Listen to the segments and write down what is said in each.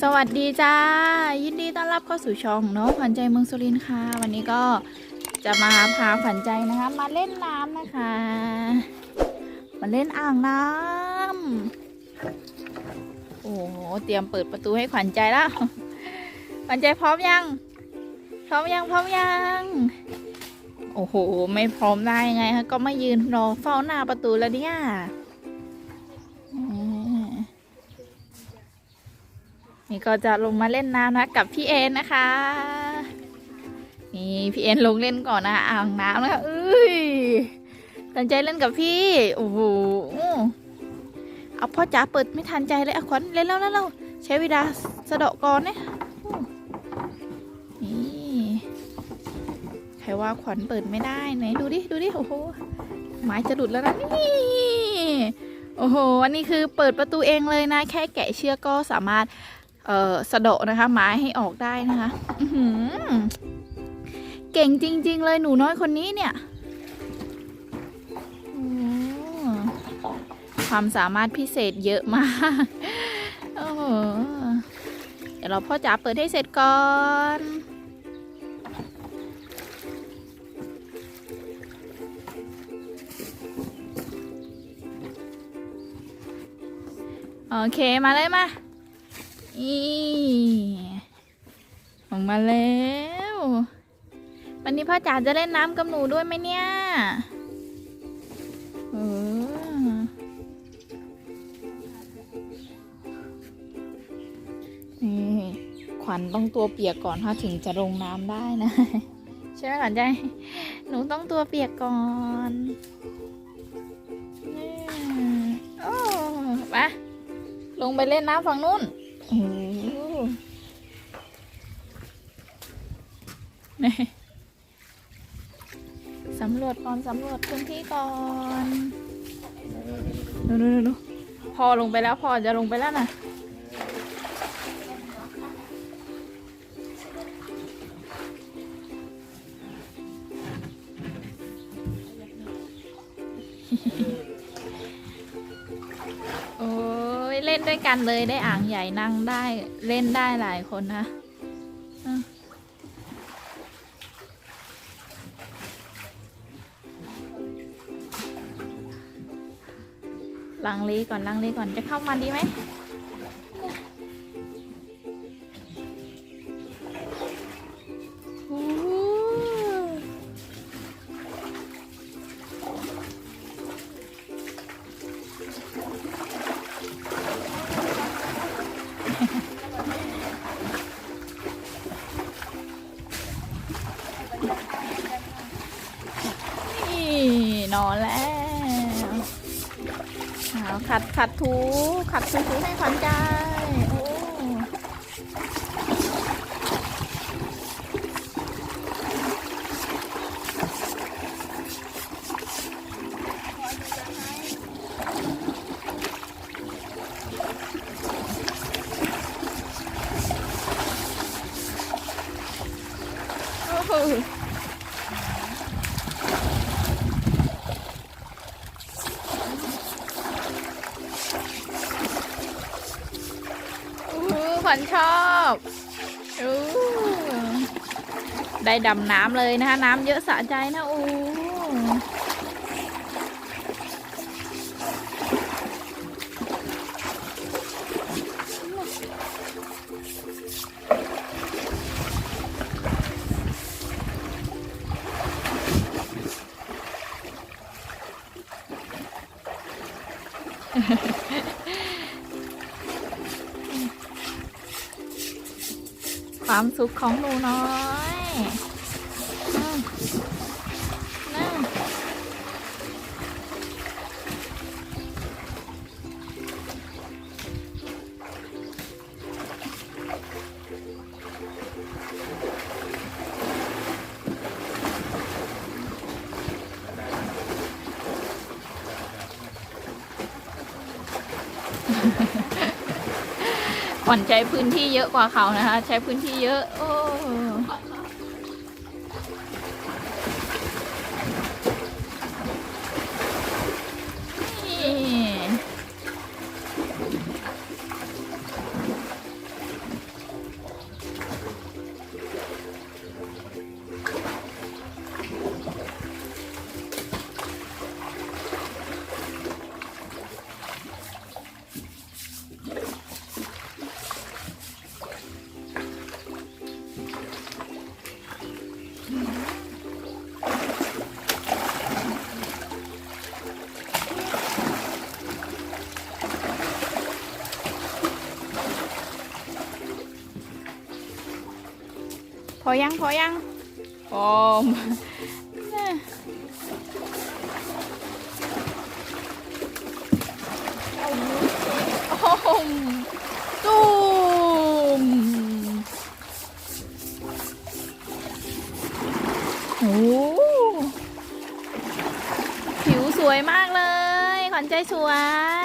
สวัสดีจ้า ยินดีต้อนรับเข้าสู่ช่องเนาะขวัญใจเมืองสุรินทร์ค่ะ วันนี้ก็จะมาพาขวัญใจนะคะ มาเล่นน้ำนะคะ มาเล่นอ่างน้ำโอ้โหเตรียมเปิดประตูให้ขวัญใจแล้วขวัญใจพร้อมยัง พร้อมยังพร้อมยังโอ้โห ไม่พร้อมได้ยังไงคะก็มายืนรอเฝ้าหน้าประตูแล้วเนี่ย นี่ก็จะลงมาเล่นน้ำนะกับพี่เอ็นนะคะ นี่พี่เอ็นลงเล่นก่อนนะอ่างน้ำนะคะเอ้ยตั้นใจเล่นกับพี่โอ้โหเอาพ่อจ๋าเปิดไม่ทันใจเลยอะขวัญเล่นแล้วแล้วแล้วใช้เวลาสะเดาะก่อนเนี่ยนี่ใครว่าขวัญเปิดไม่ได้ไหนดูดิดูดิโอ้โหไม้จะหลุดแล้วนะนี่โอ้โห อันนี้คือเปิดประตูเองเลยนะ แค่แกะเชือกก็สามารถ เอ่อสะดะนะคะ ไม้ให้ออกได้นะคะเก่งจริง ๆ เลยหนูน้อยคนนี้เนี่ยอืมความสามารถพิเศษเยอะมากโอ้โหเดี๋ยวเราพ่อจ๋าเปิดให้เสร็จก่อนโอเคมาเลยมา อออกมาแล้ว วันนี้พ่อจ๋าจะเล่นน้ำกับหนูด้วยไหมเนี่ยเออนี่ขวัญต้องตัวเปียกก่อนถ้าถึงจะลงน้ำได้นะ ใช่ไหมขวัญใจ หนูต้องตัวเปียกก่อนนี่โอ้ไปลงไปเล่นน้ำฝั่งนู้น โอ้โหนี่ สำรวจก่อนสำรวจพื้นที่ก่อนดูดูดูดูพอลงไปแล้วพอจะลงไปแล้วนะโอ้ยเล่นด้วยกันเลยได้อ่างใหญ่นั่งได้เล่นได้หลายคนนะ ลังเลก่อนลังเลก่อนจะเข้ามาดีไหมนี่นอนแล้ว ขัดขัดถูขัดถูถูให้ขวัญใจ ขวัญชอบอได้ดำน้ำเลยนะคะ น้ำเยอะสะใจนะอู ความสุขของหนูน้อยอืมนั่ง ขวัญใจพื้นที่เยอะกว่าเขานะคะ ใช้พื้นที่เยอะโอ้นี่ อยังพอยังพอมโอ้โหตูมโอ้โหผิวสวยมากเลย ขวัญใจสวย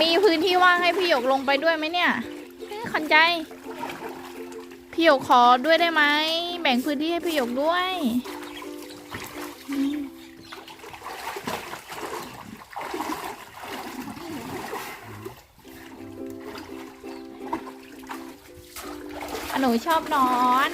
มีพื้นที่ว่างให้พี่หยกลงไปด้วยไหมเนี่ยเอ้ยขวัญใจ พี่หยกขอด้วยได้ไหม แบ่งพื้นที่ให้พี่หยกด้วยอืมอะหนูชอบนอน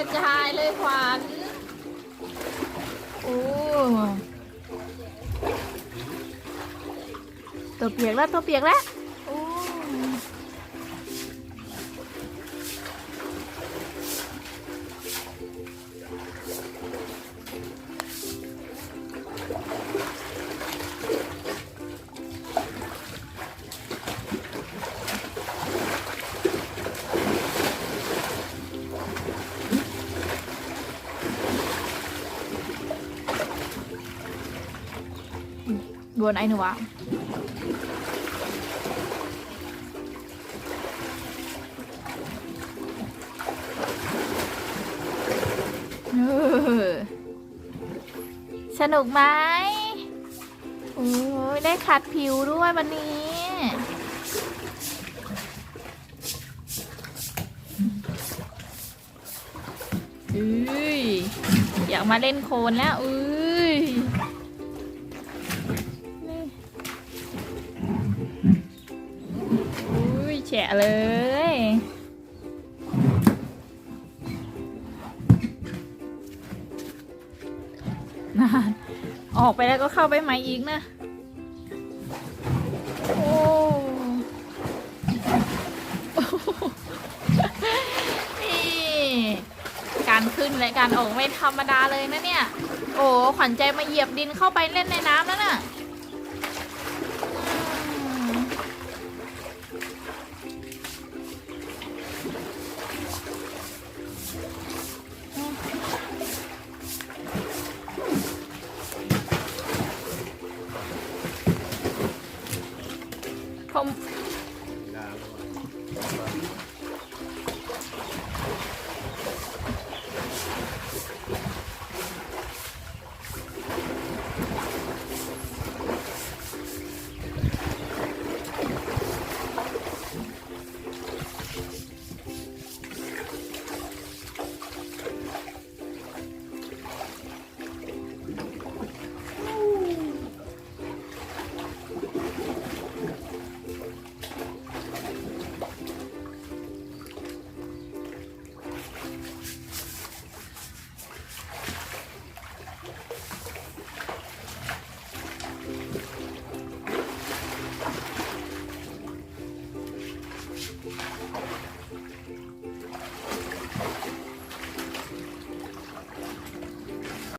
ระจายเลยขวัญโอ้ตัวเปียกแล้วตัวเปียกแล้ว โอ้บนไอ้หนูวะสนุกไหมโอ้ยได้ขัดผิวด้วยวันนี้ อุ้ย อยากมาเล่นโคลนแล้ว อุ้ยะเลย นาน ออกไปแล้วก็เข้าไปใหม่อีกนะ โอ้โหนี่การขึ้นและการออกไม่ธรรมดาเลยนะเนี่ย โอ้ขวัญใจมาเหยียบดินเข้าไปเล่นในน้ำแล้วน่ะ